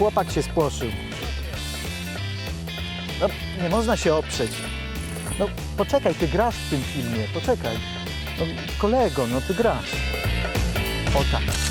chłopak się spłoszył. No, nie można się oprzeć. No, poczekaj, ty grasz w tym filmie, poczekaj. No, kolego, no ty grasz. O tak.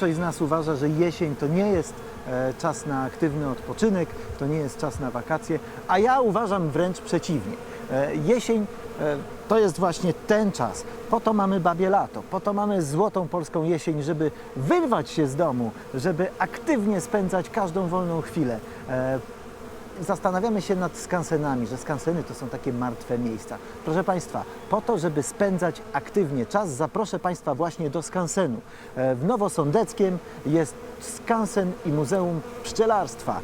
Większość z nas uważa, że jesień to nie jest e, czas na aktywny odpoczynek, to nie jest czas na wakacje, a ja uważam wręcz przeciwnie. E, jesień e, to jest właśnie ten czas. Po to mamy babie lato, po to mamy złotą polską jesień, żeby wyrwać się z domu, żeby aktywnie spędzać każdą wolną chwilę. Zastanawiamy się nad skansenami, że skanseny to są takie martwe miejsca. Proszę Państwa, po to, żeby spędzać aktywnie czas, zaproszę Państwa właśnie do skansenu. E, W Nowosądeckiem jest skansen i Muzeum Pszczelarstwa.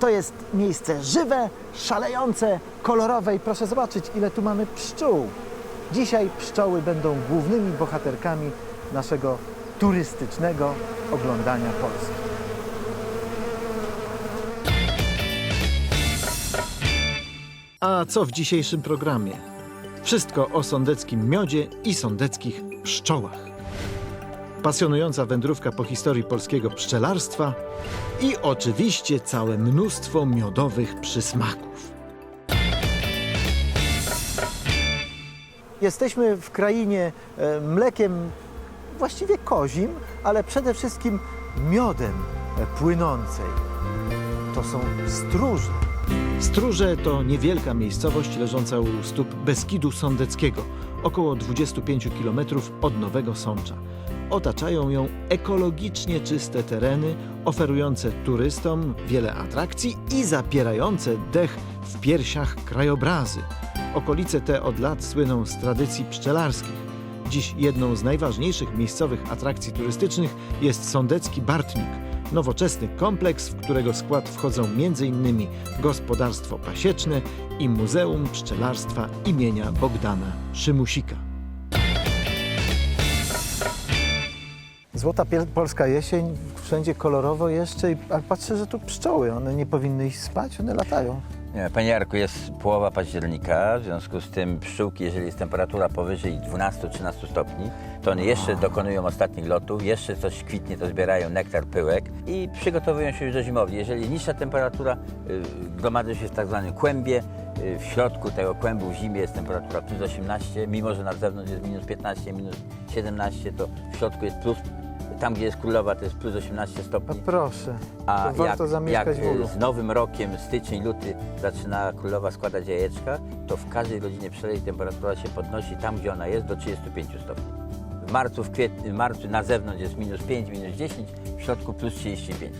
To jest miejsce żywe, szalejące, kolorowe i proszę zobaczyć, ile tu mamy pszczół. Dzisiaj pszczoły będą głównymi bohaterkami naszego turystycznego oglądania Polski. A co w dzisiejszym programie? Wszystko o sądeckim miodzie i sądeckich pszczołach. Pasjonująca wędrówka po historii polskiego pszczelarstwa i oczywiście całe mnóstwo miodowych przysmaków. Jesteśmy w krainie e, mlekiem właściwie kozim, ale przede wszystkim miodem e, płynącej. To są stróże. Stróże to niewielka miejscowość leżąca u stóp Beskidu Sądeckiego, około 25 km od Nowego Sącza. Otaczają ją ekologicznie czyste tereny, oferujące turystom wiele atrakcji i zapierające dech w piersiach krajobrazy. Okolice te od lat słyną z tradycji pszczelarskich. Dziś jedną z najważniejszych miejscowych atrakcji turystycznych jest sądecki Bartnik, nowoczesny kompleks, w którego skład wchodzą m.in. gospodarstwo pasieczne i Muzeum Pszczelarstwa imienia Bogdana Szymusika. Złota polska jesień, wszędzie kolorowo jeszcze, ale patrzę, że tu pszczoły, one nie powinny iść spać, one latają. Nie, Panie Jarku, jest połowa października, w związku z tym pszczółki, jeżeli jest temperatura powyżej 12-13 stopni, to one jeszcze dokonują ostatnich lotów, jeszcze coś kwitnie, to zbierają nektar, pyłek i przygotowują się już do zimowli. Jeżeli niższa temperatura, y, gromadzą się w tak zwanym kłębie, y, w środku tego kłębu w zimie jest temperatura plus 18, mimo że na zewnątrz jest minus 15, minus 17, to w środku jest plus, tam gdzie jest królowa to jest plus 18 No stopni. proszę, A to warto jak, zamieszkać jak w ulu. y, z nowym rokiem, styczeń, luty zaczyna królowa składać jajeczka, to w każdej rodzinie pszczelej temperatura się podnosi tam, gdzie ona jest, do 35 stopni. W marcu, w kwietniu, w marcu na zewnątrz jest minus 5, minus 10, w środku plus 35.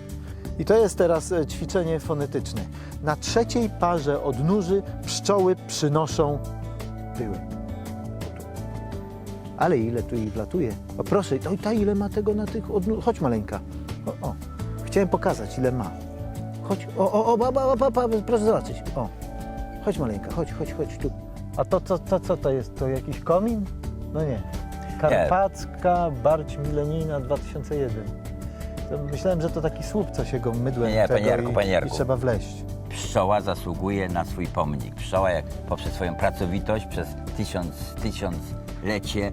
I to jest teraz e, ćwiczenie fonetyczne. Na trzeciej parze odnóży pszczoły przynoszą pyłek. Ale ile tu ich latuje? O proszę, i ta ile ma tego na tych odnóż... Chodź maleńka. O, o. Chciałem pokazać ile ma. Chodź, o, o, o, ba, ba, ba, ba, proszę zobaczyć. O. Chodź maleńka, chodź, chodź, chodź tu. A to, to, to co to jest? To jakiś komin? No nie. Karpacka Barć Milenijna 2001. To myślałem, że to taki słup, co się go mydłem Nie, tego panie Jarku, i, panie Jarku. i trzeba wleść. Pszczoła zasługuje na swój pomnik. Pszczoła jak poprzez swoją pracowitość przez tysiąc, tysiąclecie y,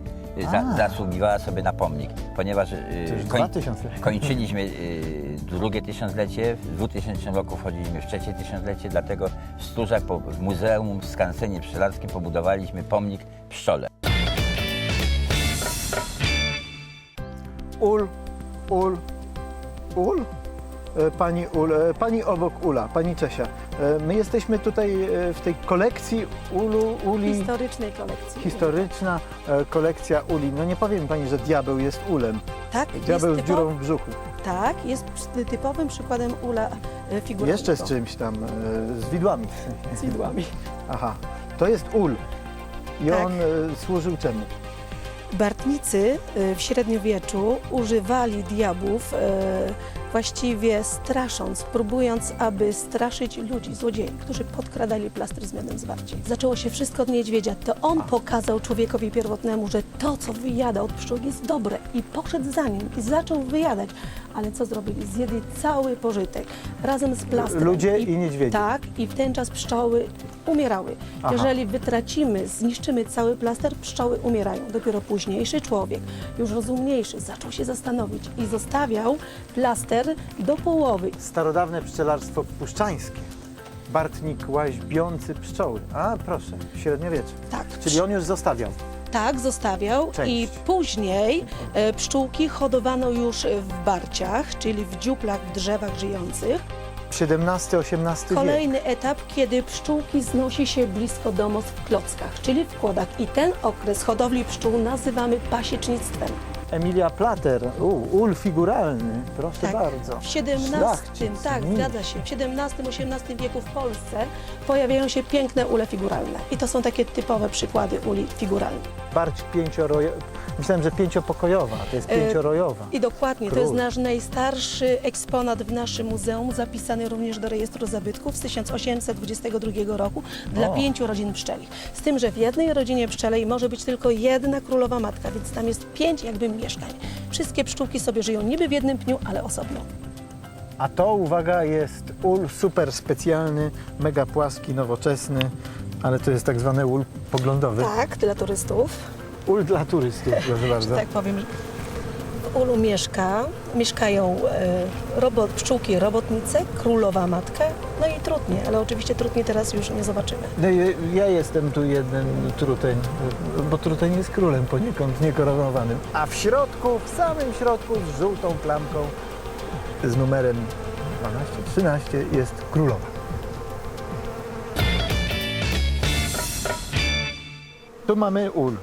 za, zasługiwała sobie na pomnik, ponieważ y, tysiąclecie. kończyliśmy y, drugie tysiąclecie, w 2000 roku wchodziliśmy w trzecie tysiąclecie, dlatego w Sturzach po, w Muzeum w Skansenie Pszczelarskim pobudowaliśmy pomnik pszczole. Ul, ul, ul. E, Pani Ul, e, pani obok Ula, pani Czesia. E, My jesteśmy tutaj e, w tej kolekcji Ulu, Uli. historycznej kolekcji. Historyczna e, kolekcja uli. No nie powiem pani, że diabeł jest ulem. Tak, jest Diabeł z typo- dziurą w brzuchu. Tak, jest typowym przykładem ula figurowego. Jeszcze z czymś tam, z widłami. Z widłami. Aha, to jest ul. I Tak. on służył czemu? Bartnicy w średniowieczu używali diabłów właściwie strasząc, próbując, aby straszyć ludzi, złodziei, którzy podkradali plastry z miodem zwarcie. Zaczęło się wszystko od niedźwiedzia. To on pokazał człowiekowi pierwotnemu, że to, co wyjada od pszczół jest dobre i poszedł za nim i zaczął wyjadać. Ale co zrobili? Zjedli cały pożytek razem z plastrem. Ludzie i niedźwiedzie. Tak, i w ten czas pszczoły umierały. Aha. Jeżeli wytracimy, zniszczymy cały plaster, pszczoły umierają. Dopiero późniejszy człowiek, już rozumniejszy, zaczął się zastanowić i zostawiał plaster do połowy. Starodawne pszczelarstwo puszczańskie. Bartnik łaźbiący pszczoły. A proszę, średniowiecze. Tak, Czyli on już zostawiał. Tak zostawiał Część. i później e, pszczółki hodowano już w barciach, czyli w dziuplach, w drzewach żyjących. XVII-XVIII wiek. Kolejny etap, kiedy pszczółki znosi się blisko domostw w klockach, czyli w kłodach. I ten okres hodowli pszczół nazywamy pasiecznictwem. Emilia Plater, u, ul figuralny, proszę bardzo. Tak. W XVII, tak, zgadza się. W XVII-XVIII wieku w Polsce pojawiają się piękne ule figuralne. I to są takie typowe przykłady uli figuralnych. Barć pięciorojowa. Myślałem, że pięciopokojowa, to jest E, pięciorojowa. I dokładnie, to jest Król. nasz najstarszy eksponat w naszym muzeum, zapisany również do rejestru zabytków z 1822 roku dla O. pięciu rodzin pszczelich. Z tym, że w jednej rodzinie pszczelej może być tylko jedna królowa matka, więc tam jest pięć jakby mieszkań. Wszystkie pszczółki sobie żyją niby w jednym pniu, ale osobno. A to, uwaga, jest ul super specjalny, mega płaski, nowoczesny, ale to jest tak zwany ul poglądowy. Tak, dla turystów. Ul dla turystów, proszę bardzo. tak powiem, ulu mieszka, mieszkają e, robot, pszczółki robotnice, królowa matka, no i trutnie, ale oczywiście trutnie teraz już nie zobaczymy. No i ja jestem tu jeden truteń, bo truteń jest królem poniekąd niekoronowanym. A w środku, w samym środku z żółtą plamką z numerem 12, 13 jest królowa. Tu mamy ul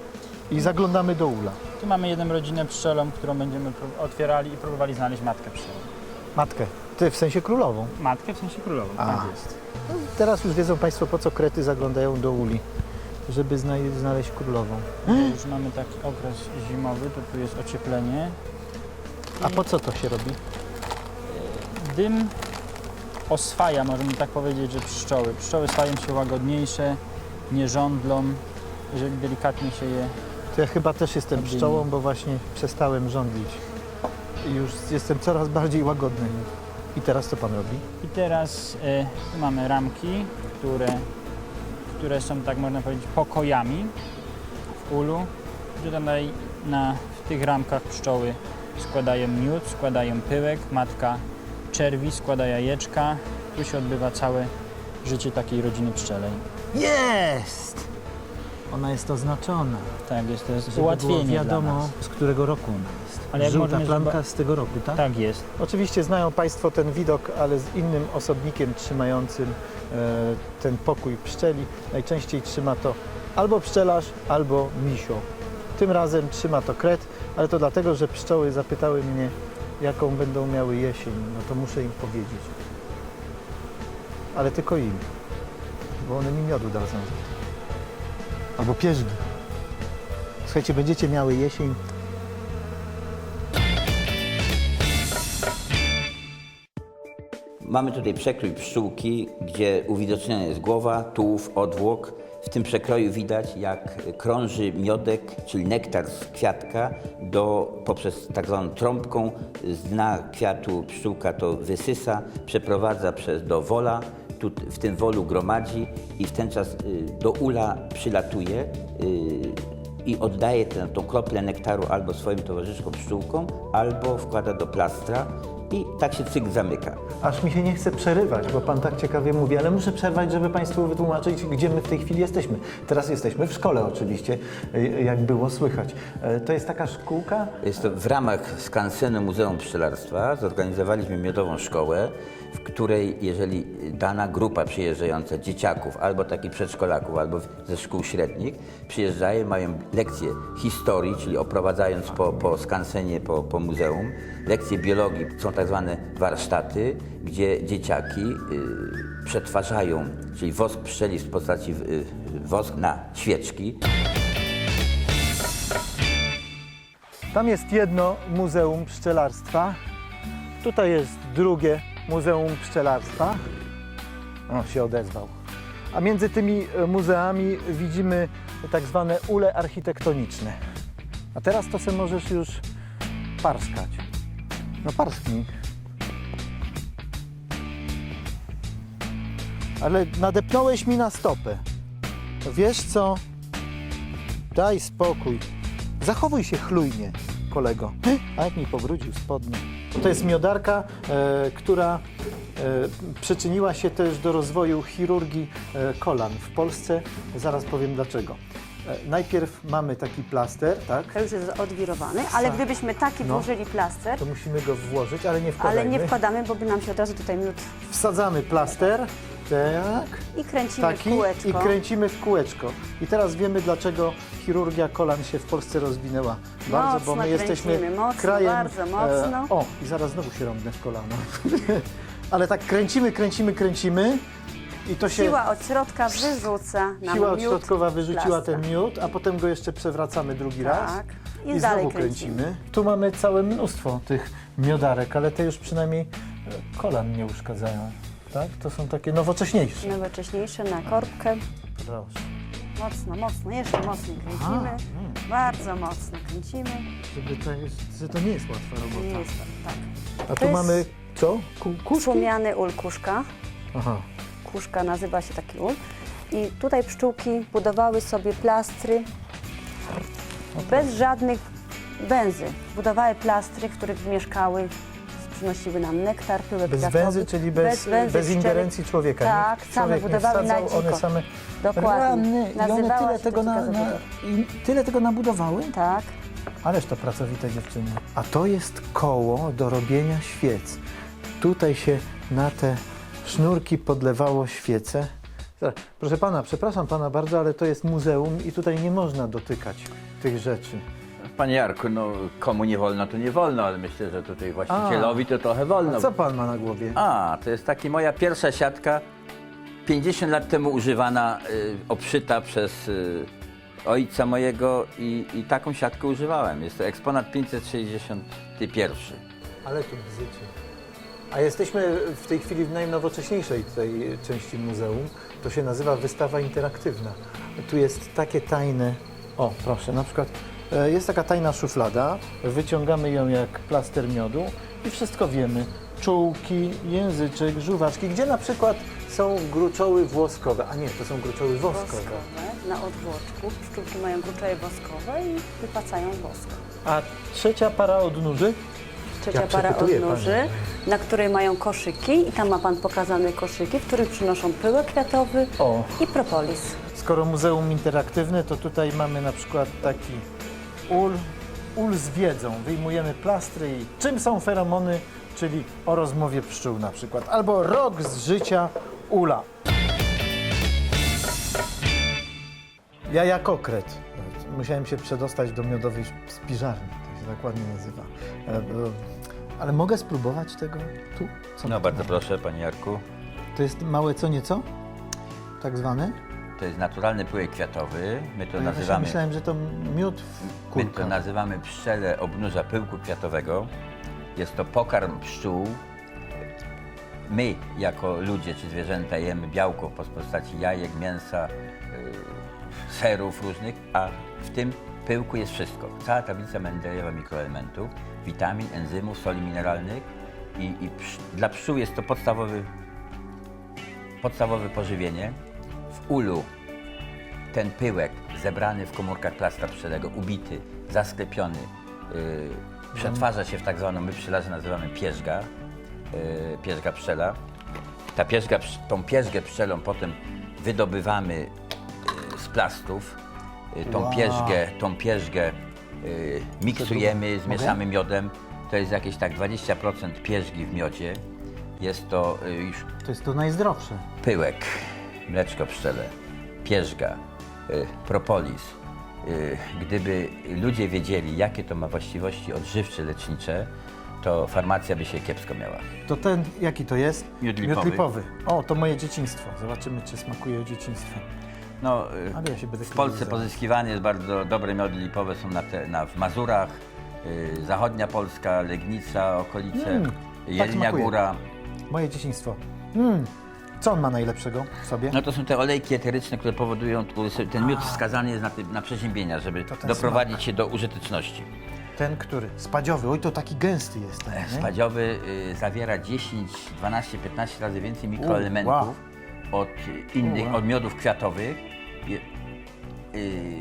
i zaglądamy do ula. Tu mamy jedną rodzinę pszczelą, którą będziemy otwierali i próbowali znaleźć matkę pszczelą. Matkę. Ty w sensie królową. Matkę w sensie królową, A. tak jest. No, teraz już wiedzą Państwo, po co krety zaglądają do uli, żeby zna- znaleźć królową. Bo Już mamy taki okres zimowy, to tu jest ocieplenie. A po co to się robi? Dym oswaja, możemy tak powiedzieć, że pszczoły. Pszczoły stają się łagodniejsze, nie żądlą, jeżeli delikatnie się je To ja chyba też jestem pszczołą, bo właśnie przestałem. I już jestem coraz bardziej łagodny. I teraz co Pan robi? I teraz e, tu mamy ramki, które, które są, tak można powiedzieć, pokojami w ulu. Tutaj na, w tych ramkach pszczoły składają miód, składają pyłek, matka czerwi, składa jajeczka. Tu się odbywa całe życie takiej rodziny pszczelej. Jest! Ona jest oznaczona. Tak, jest to jest Żeby ułatwienie wiadomo, z którego roku ona jest. Ale jak Żółta możemy zoba- z tego roku, tak? Tak jest. Oczywiście znają Państwo ten widok, ale z innym osobnikiem trzymającym e, ten pokój pszczeli. Najczęściej trzyma to albo pszczelarz, albo misio. Tym razem trzyma to kret, ale to dlatego, że pszczoły zapytały mnie, jaką będą miały jesień. No to muszę im powiedzieć. Ale tylko im, bo one mi miodu dadzą. Albo pierzgi. Słuchajcie, będziecie miały jesień Mamy tutaj przekrój pszczółki, gdzie uwidoczniona jest głowa, tułów, odwłok. W tym przekroju widać, jak krąży miodek, czyli nektar z kwiatka, do, poprzez tak zwaną trąbką z dna kwiatu pszczółka to wysysa, przeprowadza przez, do wola, tu, w tym wolu gromadzi i w ten czas y, do ula przylatuje y, i oddaje tę, tą kroplę nektaru albo swoim towarzyszkom pszczółkom, albo wkłada do plastra i tak się cykl zamyka. Aż mi się nie chce przerywać, bo Pan tak ciekawie mówi, ale muszę przerwać, żeby Państwu wytłumaczyć, gdzie my w tej chwili jesteśmy. Teraz jesteśmy w szkole oczywiście, y, jak było słychać. E, To jest taka szkółka, Jest to w ramach skansenu Muzeum Pszczelarstwa zorganizowaliśmy miodową szkołę, w której jeżeli dana grupa przyjeżdżająca dzieciaków albo takich przedszkolaków, albo ze szkół średnich przyjeżdżają, mają lekcje historii, czyli oprowadzając po, po skansenie, po, po muzeum, lekcje biologii, są tak zwane warsztaty, gdzie dzieciaki y, przetwarzają, czyli wosk pszczeli w postaci y, wosk na świeczki, tam jest jedno muzeum pszczelarstwa, Tutaj jest drugie Muzeum Pszczelarstwa. O, się odezwał. A między tymi e, muzeami widzimy tak zwane ule architektoniczne. A teraz to sobie możesz już parskać. No parsknij. Ale nadepnąłeś mi na stopę. Wiesz co? Daj spokój. Zachowuj się chlujnie, kolego. A jak mi pobrudził spodnie. To jest miodarka, e, która e, przyczyniła się też do rozwoju chirurgii e, kolan w Polsce. Zaraz powiem dlaczego. Najpierw mamy taki plaster, tak? To już jest odwirowany, ale Tak. gdybyśmy taki No. włożyli plaster, To musimy go włożyć, ale nie wkładajmy. ale nie wkładamy, bo by nam się od razu tutaj miód Wsadzamy plaster, tak. i kręcimy Taki w kółeczko. i kręcimy w kółeczko. I teraz wiemy, dlaczego chirurgia kolan się w Polsce rozwinęła. Bardzo, bo Mocno my jesteśmy kręcimy, mocno, krajem... bardzo mocno. E, o, i zaraz znowu się rąbnę w kolano. Ale tak kręcimy, kręcimy, kręcimy i to się... Siła od środka wyrzuca nam siła miód odśrodkowa wyrzuciła plastra. ten miód, a potem go jeszcze przewracamy drugi raz. Tak. I, I dalej znowu kręcimy. kręcimy. Tu mamy całe mnóstwo tych miodarek, ale te już przynajmniej e, kolan nie uszkadzają. Tak? To są takie nowocześniejsze. Nowocześniejsze na korbkę. Proszę. Mocno, mocno, jeszcze mocniej kręcimy. Aha, mm. Bardzo mocno kręcimy. Żeby to, że to nie jest łatwa robota. nie jest tak. A tu jest- mamy co? Ku, kuszki? Słomiany ul kuszka. Aha. Kuszka nazywa się taki ul. I tutaj pszczółki budowały sobie plastry bez żadnych węzy. Budowały plastry, w których mieszkały, przynosiły nam nektar, pyłek Bez kwiatowy. węzy, czyli bez, bez, węzy, ingerencji człowieka. Tak, same budowały na wsadzał, one dziko. same Dokładnie. Rany, i one tyle tego, na, na, i tyle tego nabudowały? Tak. Ależ to pracowite dziewczyny. A to jest koło do robienia świec. Tutaj się na te sznurki podlewało świece. Proszę pana, przepraszam pana bardzo, ale to jest muzeum i tutaj nie można dotykać tych rzeczy. Panie Jarku, no komu nie wolno, to nie wolno, ale myślę, że tutaj właścicielowi to trochę wolno. A co pan ma na głowie? A, to jest taki moja pierwsza siatka, 50 lat temu używana, y, obszyta przez y, ojca mojego i, i taką siatkę używałem. Jest to eksponat 561. Ale tu bzycie. A jesteśmy w tej chwili w najnowocześniejszej tej części muzeum. To się nazywa wystawa interaktywna. Tu jest takie tajne. O, proszę, na przykład jest taka tajna szuflada. Wyciągamy ją jak plaster miodu i wszystko wiemy. Czułki, języczek, żuwaczki, gdzie na przykład są gruczoły włoskowe. A nie, to są gruczoły woskowe. Woskowe na odwłoczku. Pszczółki mają gruczoje woskowe i wypacają wosk. A trzecia para odnóży? Trzecia Ja para odnóży, na której mają koszyki i tam ma Pan pokazane koszyki, w których przynoszą pyłek kwiatowy O, i propolis. Skoro muzeum interaktywne, to tutaj mamy na przykład taki ul, ul z wiedzą. Wyjmujemy plastry i czym są feromony, czyli o rozmowie pszczół na przykład. Albo rok z życia ula. Jaja kokret. Musiałem się przedostać do miodowej spiżarni, to się tak ładnie nazywa. E, Ale mogę spróbować tego tu? Co No bardzo proszę, panie Jarku. To jest małe co nieco? Tak zwane? To jest naturalny pyłek kwiatowy. My to No nazywamy... myślałem, że to miód w My to nazywamy pszczele obnóża pyłku kwiatowego. Jest to pokarm pszczół. My, jako ludzie czy zwierzęta, jemy białko w postaci jajek, mięsa, yy, serów różnych, a w tym pyłku jest wszystko. Cała tablica Mendelejewa mikroelementów, witamin, enzymów, soli mineralnych i, i psz, dla pszczół jest to podstawowy, podstawowe pożywienie. Ulu ten pyłek zebrany w komórkach plastra pszczelego, ubity, zasklepiony, yy, przetwarza się w tak zwaną, my pszczelarze nazywamy pierzga, yy, pierzga pszczela. Ta pierzga, tą pierzgę pszczelą potem wydobywamy yy, z plastów. Yy, tą, Wow. pierzgę, tą pierzgę yy, miksujemy, zmieszamy miodem. To jest jakieś tak 20% pierzgi w miodzie. Jest to yy, już To jest to najzdrowsze. pyłek, mleczko pszczele, pierzga, y, propolis. Y, Gdyby ludzie wiedzieli, jakie to ma właściwości odżywcze, lecznicze, to farmacja by się kiepsko miała. To ten, jaki to jest? Miód lipowy. O, to moje dzieciństwo. Zobaczymy, czy smakuje dzieciństwem. No, y, Ale ja się będę w Polsce krytykował. pozyskiwane jest bardzo dobre miody lipowe, są na te, na, w Mazurach, y, zachodnia Polska, Legnica, okolice. Mm. Jelenia smakuje. Góra. Moje dzieciństwo. Mm. Co on ma najlepszego w sobie? No to są te olejki eteryczne, które powodują, ten miód wskazany jest na, na przeziębienia, żeby To ten doprowadzić się do użyteczności. Ten, który? Spadziowy. Oj, to taki gęsty jest ten, nie? Spadziowy y, zawiera 10, 12, 15 razy więcej mikroelementów od innych, od miodów kwiatowych. Y,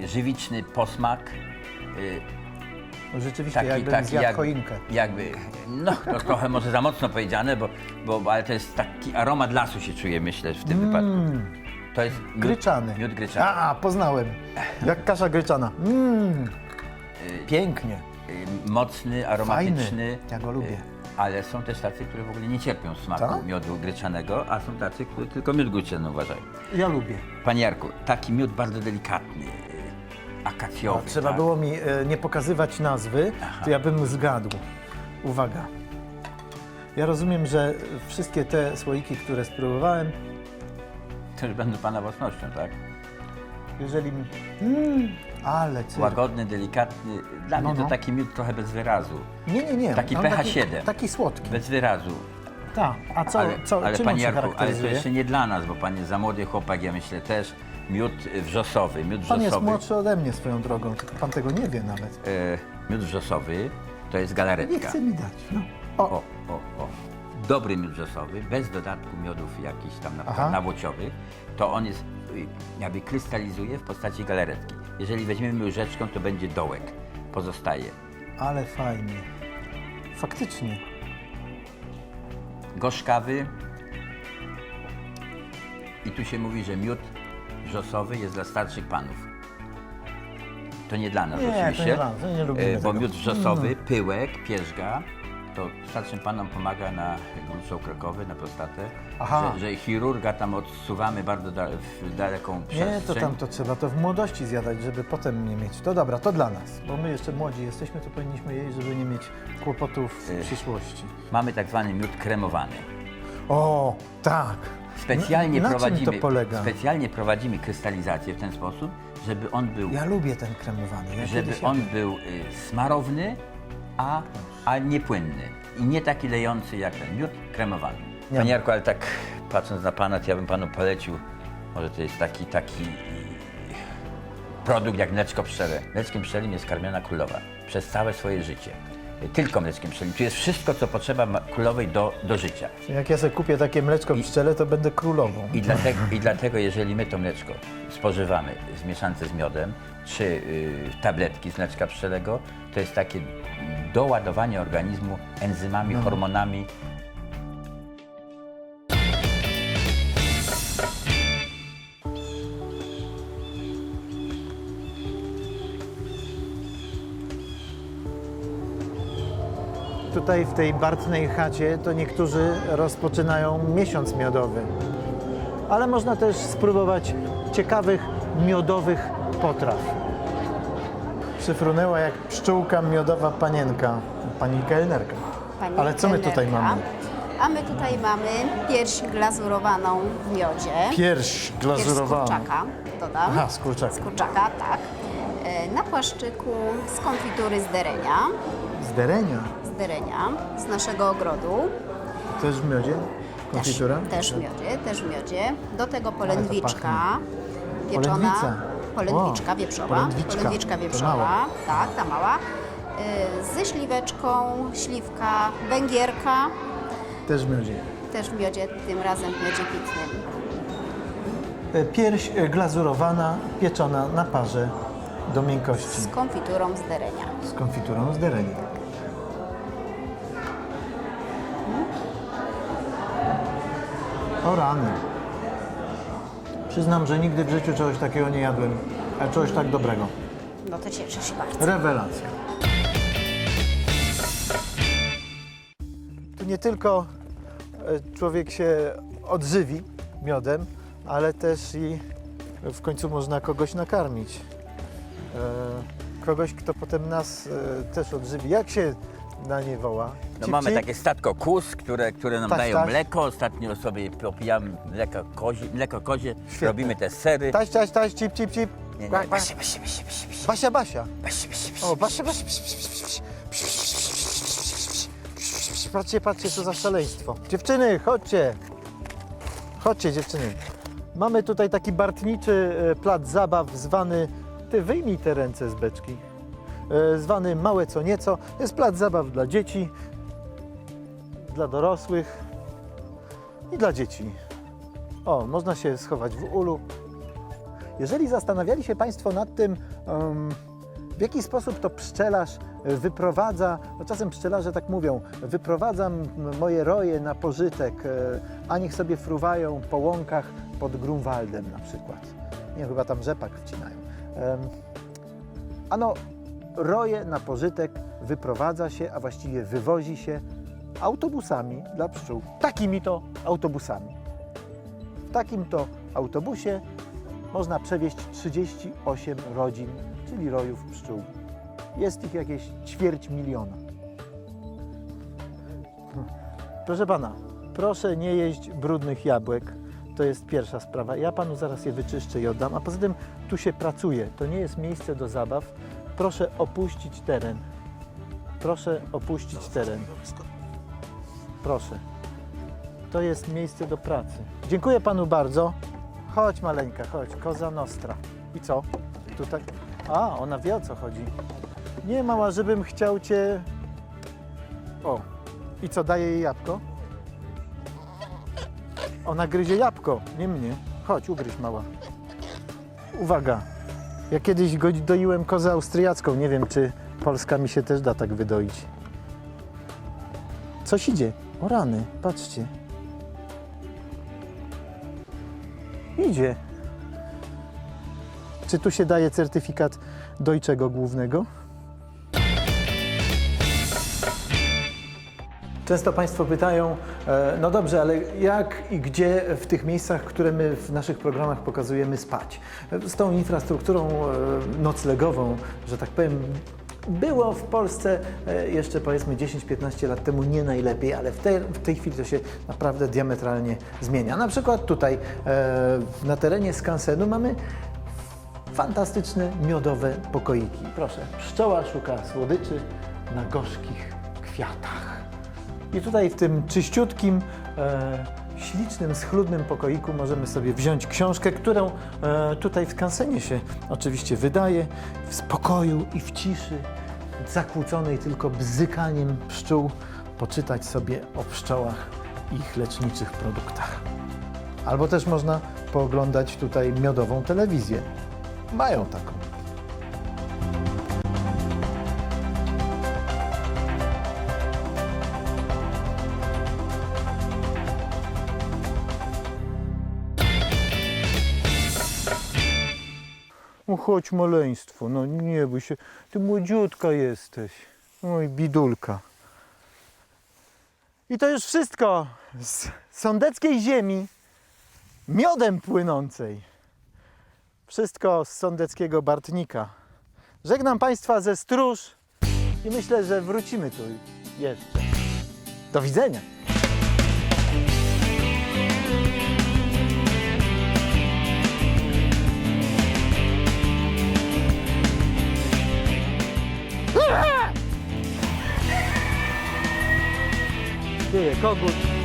y, żywiczny posmak. y, Rzeczywiście, Taki, jakbym taki zjadł jak, choinkę. jakby, no to trochę może za mocno powiedziane, bo, bo ale to jest taki aromat lasu się czuje, myślę, w tym wypadku. To jest miód, Gryczany. Miód gryczany. A, poznałem. Jak kasza gryczana. Mm. Pięknie. Y, Mocny, aromatyczny. Ja go lubię. y, Ale są też tacy, które w ogóle nie cierpią smaku Tak? miodu gryczanego, a są tacy, które tylko miód gryczany uważają. Ja lubię. Panie Jarku, taki miód bardzo delikatny, y, akacjowy. Trzeba tak? było mi e, nie pokazywać nazwy, to ja bym zgadł. Uwaga. Ja rozumiem, że wszystkie te słoiki, które spróbowałem, To już będą Pana własnością, tak? jeżeli... mi- Mm, ale cyrk. Łagodny, delikatny. Dla No, mnie to no. taki miód trochę bez wyrazu. Nie, nie, nie. Taki On pH taki, 7. taki słodki. Bez wyrazu. Tak. A co, ale, co, ale czym on Panie się Jarku, ale to charakteryzuje? jeszcze nie dla nas, bo Pan jest za młody chłopak, ja myślę też. Miód wrzosowy. Miód Pan jest wrzosowy. młodszy ode mnie swoją drogą, tylko pan tego nie wie nawet. E, miód wrzosowy to jest Nie galaretka. chce mi dać. No. O, O, o, o. Dobry miód wrzosowy, bez dodatku miodów jakichś tam na Aha. przykład nawłociowych, to on jest jakby krystalizuje w postaci galaretki. Jeżeli weźmiemy łyżeczką, to będzie dołek. Pozostaje. ale fajnie. Faktycznie. Gorzkawy. I tu się mówi, że miód wrzosowy jest dla starszych panów. To nie dla nas Nie, to oczywiście. nie dla nas, nie lubimy E, Bo tego. miód wrzosowy, pyłek, pierzga, to starszym panom pomaga na gruczoł krokowy, na prostatę. Aha. Że, że chirurga tam odsuwamy bardzo da, w daleką przestrzeń. Nie, to tam to trzeba to w młodości zjadać, żeby potem nie mieć. To dobra, to dla nas, bo my jeszcze młodzi jesteśmy, to powinniśmy jeść, żeby nie mieć kłopotów w Ech. przyszłości. Mamy tak zwany miód kremowany. O, tak. Specjalnie na prowadzimy, czym to polega? specjalnie prowadzimy krystalizację w ten sposób, żeby on był Ja lubię ten kremowany. Ja żeby on jadłem. był y, smarowny, a, a nie płynny. I nie taki lejący jak ten miód kremowany. Nie. Panie Jarku, ale tak patrząc na Pana, to ja bym Panu polecił, może to jest taki, taki y, produkt jak mleczko pszczele. Mleczkiem pszczelim jest karmiona królowa przez całe swoje życie. Tylko mleczkiem pszczelim. Tu jest wszystko, co potrzeba ma- królowej do, do życia. Jak ja sobie kupię takie mleczko pszczele, to będę królową. I dlatego, I dlatego, jeżeli my to mleczko spożywamy w mieszance z miodem, czy y, tabletki z mleczka pszczelego, to jest takie doładowanie organizmu enzymami, hormonami. Tutaj w tej Bartnej chacie to niektórzy rozpoczynają miesiąc miodowy. Ale można też spróbować ciekawych miodowych potraw. Przyfrunęła jak pszczółka miodowa panienka, pani kelnerka. Pani Ale co my tutaj kelnerka. mamy? A my tutaj mamy pierś glazurowaną w miodzie. Pierś Pierś z kurczaka, dodam. Aha, z kurczaka. Z kurczaka, tak. E, Na płaszczyku z konfitury z derenia, Z derenia. Z naszego ogrodu. Też w miodzie? Konfitura? Też, też w miodzie, też w miodzie. Do tego polędwiczka pieczona. Polędwiczka wieprzowa. polędwiczka. Polędwiczka wieprzowa. Tak, ta mała. E, Ze śliweczką, śliwka, węgierka. Też w miodzie. Też w miodzie, tym razem w miodzie pitnym. E, Pierś e, glazurowana, pieczona na parze do miękkości. Z konfiturą z derenia. Z konfiturą z derenia. O rany. Przyznam, że nigdy w życiu czegoś takiego nie jadłem, ale czegoś tak dobrego. No to cieszę się bardzo. Rewelacja. Tu nie tylko e, człowiek się odżywi miodem, ale też i w końcu można kogoś nakarmić. E, Kogoś, kto potem nas e, też odżywi. Jak się na nie woła? No Cip, mamy cip? takie statko kus, które, które nam Taś, dają taś. mleko. Ostatnio sobie popijamy mleko kozie, mleko kozie robimy te sery. Taś, taś, taś, cip, cip, cip. Nie, nie, Ba- ba- Basia, Basia, Basia, Basia, Basia, Basia, Basia. Basia, Basia, Basia. O, Basia, Basia. patrzcie, patrzcie, co za szaleństwo. Dziewczyny, chodźcie. Chodźcie, dziewczyny. Mamy tutaj taki bartniczy e, plac zabaw zwany... Ty wyjmij te ręce z beczki. E, Zwany Małe Co Nieco. Jest plac zabaw dla dzieci, dla dorosłych i dla dzieci. O, można się schować w ulu. Jeżeli zastanawiali się Państwo nad tym, em, w jaki sposób to pszczelarz e, wyprowadza, no czasem pszczelarze tak mówią, wyprowadzam moje roje na pożytek, e, a niech sobie fruwają po łąkach pod Grunwaldem na przykład. Nie, chyba tam rzepak wcinają. Em, Ano, roje na pożytek wyprowadza się, a właściwie wywozi się autobusami dla pszczół. Takimi to autobusami. W takim to autobusie można przewieźć 38 rodzin, czyli rojów pszczół. Jest ich jakieś ćwierć miliona. Proszę pana, proszę nie jeść brudnych jabłek. To jest pierwsza sprawa. Ja panu zaraz je wyczyszczę i oddam. A poza tym tu się pracuje. To nie jest miejsce do zabaw. Proszę opuścić teren. Proszę opuścić teren. Proszę. To jest miejsce do pracy. Dziękuję panu bardzo. Chodź maleńka, chodź. Koza Nostra. I co? Tutaj? A, ona wie o co chodzi. Nie mała, żebym chciał cię... O. I co, daje jej jabłko? Ona gryzie jabłko, nie mnie. Chodź, ugryź mała. Uwaga. Ja kiedyś doiłem kozę austriacką. Nie wiem, czy Polska mi się też da tak wydoić. Coś idzie. O rany, patrzcie. Idzie. Czy tu się daje certyfikat dojczego głównego? Często Państwo pytają, e, no dobrze, ale jak i gdzie w tych miejscach, które my w naszych programach pokazujemy spać? Z tą infrastrukturą e, noclegową, że tak powiem, było w Polsce e, jeszcze powiedzmy 10-15 lat temu nie najlepiej, ale w, te, w tej chwili to się naprawdę diametralnie zmienia. Na przykład tutaj na terenie skansenu mamy fantastyczne miodowe pokoiki. Proszę, pszczoła szuka słodyczy na gorzkich kwiatach. I tutaj w tym czyściutkim, e, ślicznym, schludnym pokoiku możemy sobie wziąć książkę, którą e, tutaj w skansenie się oczywiście wydaje, w spokoju i w ciszy, zakłóconej tylko bzykaniem pszczół, poczytać sobie o pszczołach i ich leczniczych produktach. Albo też można pooglądać tutaj miodową telewizję. Mają taką. Chodź maleństwo, no nie bój się. Ty młodziutka jesteś. Oj, bidulka. I to już wszystko z sądeckiej ziemi, miodem płynącej. Wszystko z sądeckiego Bartnika. Żegnam Państwa ze stróż i myślę, że wrócimy tu jeszcze. Do widzenia. Wieje kogut.